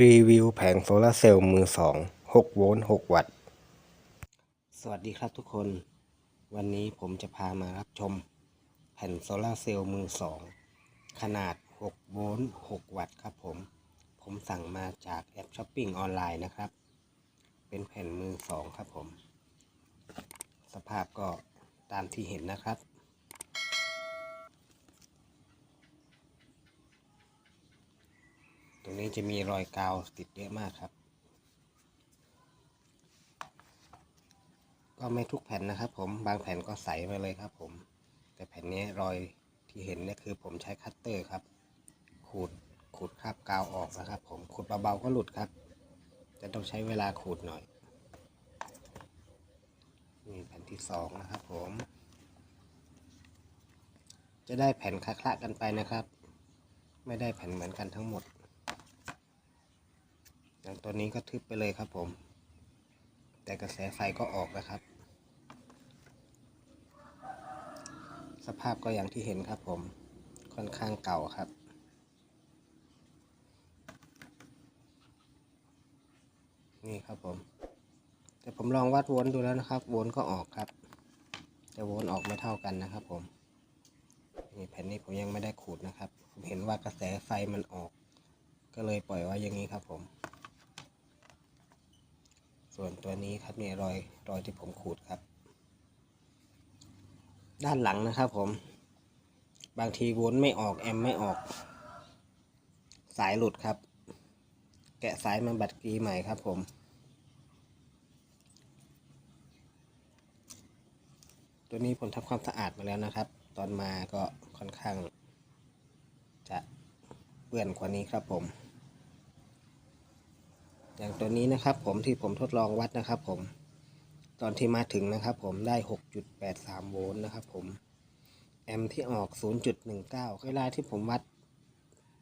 รีวิวแผงโซลาร์เซลล์มือสอง6โวลต์6วัตต์ สวัสดีครับทุกคน วันนี้ผมจะพามารับชม แผ่นโซลาร์เซลล์มือสองขนาด6โวลต์6วัตต์ครับผม ผมสั่งมาจากแอปช้อปปิ้งออนไลน์นะครับ เป็นแผ่นมือสองครับผม สภาพก็ตามที่เห็นนะครับ รงนี้จะมีรอยกาวติดเยอะมากครับ ก็ไม่ทุกแผ่นนะครับ ผมบางแผ่นก็ใสมาเลยครับ ผม แต่แผ่นนี้รอยที่เห็นนี่คือผมใช้คัตเตอร์ครับ ขูดขูดคราบกาวออกนะครับ ผมขูดเบาๆก็หลุดครับจะต้องใช้เวลาขูดหน่อยนี่แผ่นที่สองนะครับ ผม จะได้แผ่นคละๆกันไปนะครับ ไม่ได้แผ่นเหมือนกันทั้งหมด อย่างตัวนี้ก็ทึบไปเลยครับผม แต่กระแสไฟก็ออกนะครับ สภาพก็อย่างที่เห็นครับผมค่อนข้างเก่าครับนี่ครับผม แต่ผมลองวัดวลต์ดูแล้วนะครับวลต์ก็ออกครับ แต่วลต์ออกไม่เท่ากันนะครับ ผม นี่แผ่นนี้ผมยังไม่ได้ขูดนะครับ ผมเห็นว่ากระแสไฟมันออก ก็เลยปล่อยไว้อย่างนี้ครับผม ส่วนตัวนี้ครับเนี่ยรอยรอยที่ผมขูดครับ ด้านหลังนะครับผม บางทีโวลต์ไม่ออกแอมไม่ออก สายหลุดครับ แกะสายมาบัดกรีใหม่ครับผมตัวนี้ผมทำความสะอาดมาแล้วนะครับ ตอนมาก็ค่อนข้าง จะเปื้อนกว่านี้ครับผม อย่างตัวนี้นะครับผมที่ผมทดลองวัดนะครับผม ตอนที่มาถึงนะครับผมได้ 6.83 โวลต์นะครับผมแอมที่ออก 0.19 เวลาที่ผมวัด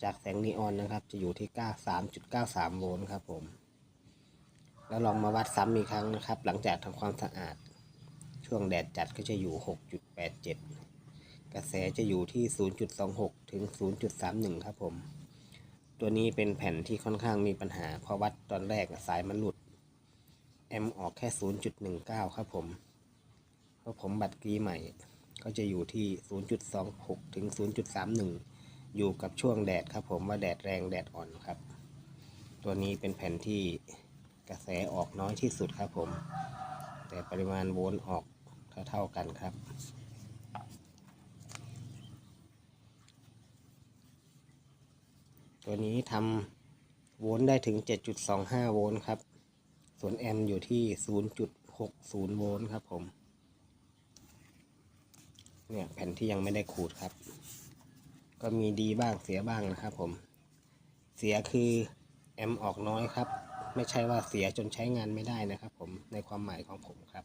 จากแสงนีออนนะครับ จะอยู่ที่ 93.93 โวลต์ครับผม แล้วลองมาวัดซ้ำอีกครั้งนะครับ หลังจากทำความสะอาด ช่วงแดดจัดก็จะอยู่ 6.87 กระแสจะอยู่ที่ 0.26 ถึง 0.31 ครับผม ตัวนี้เป็นแผ่นที่ค่อนข้างมีปัญหาเพราะวัดตอนแรกสายมันหลุด แอมป์ออกแค่ 0.19 ครับผมเพราะผมบัตรกรีใหม่ ก็จะอยู่ที่ 0.26 ถึง 0.31 อยู่กับช่วงแดดครับผมว่าแดดแรงแดดอ่อนครับ ตัวนี้เป็นแผ่นที่กระแสออกน้อยที่สุดครับผม แต่ปริมาณโวลต์ออกเท่าๆกันครับ ตัวนี้ทำโวลต์ได้ถึง 7.25 โวลต์ครับ ส่วนแอมป์อยู่ที่ 0.60 โวลต์ครับผม เนี่ยแผ่นที่ยังไม่ได้ขูดครับ ก็มีดีบ้างเสียบ้างนะครับผม เสียคือแอมป์ออกน้อยครับ ไม่ใช่ว่าเสียจนใช้งานไม่ได้นะครับผม ในความหมายของผมครับ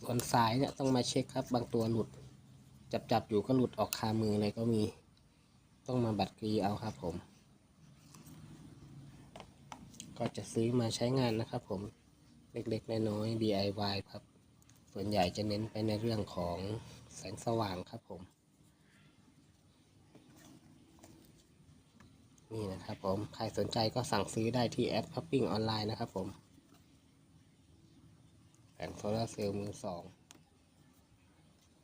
ส่วนสายเนี่ยต้องมาเช็คครับ บางตัวหลุด จับจับอยู่ก็หลุดออกคามือเลยก็มี ต้องมาบัดกรีเอาครับผม ก็จะซื้อมาใช้งานนะครับผม เล็กๆ น้อยๆ DIY ครับ ส่วนใหญ่จะเน้นไปในเรื่องของแสงสว่างครับผม นี่นะครับผม ใครสนใจก็สั่งซื้อได้ที่แอปช้อปปิ้งออนไลน์นะครับผมแผงโซลาร์เซลล์มือสอง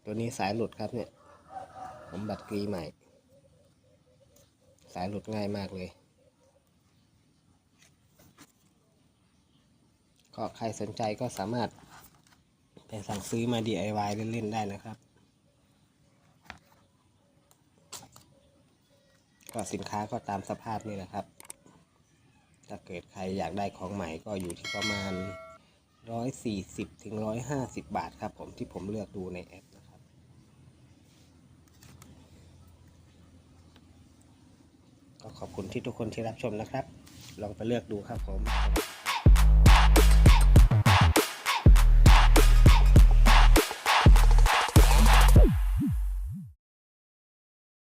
ตัวนี้สายหลุดครับเนี่ย ผมบัตรกรีใหม่ สายหลุดง่ายมากเลย ก็ใครสนใจก็สามารถไปสั่งซื้อมา DIY เล่น ๆ ได้นะครับ ก็สินค้าก็ตามสภาพนี่แหละครับ ถ้าเกิดใครอยากได้ของใหม่ก็อยู่ที่ประมาณ 140ถึง150 บาทครับผมที่ผมเลือกดูในแอปนะครับ ก็ ขอบคุณที่ทุกคนที่รับชมนะครับ ลองไปเลือกดูครับผม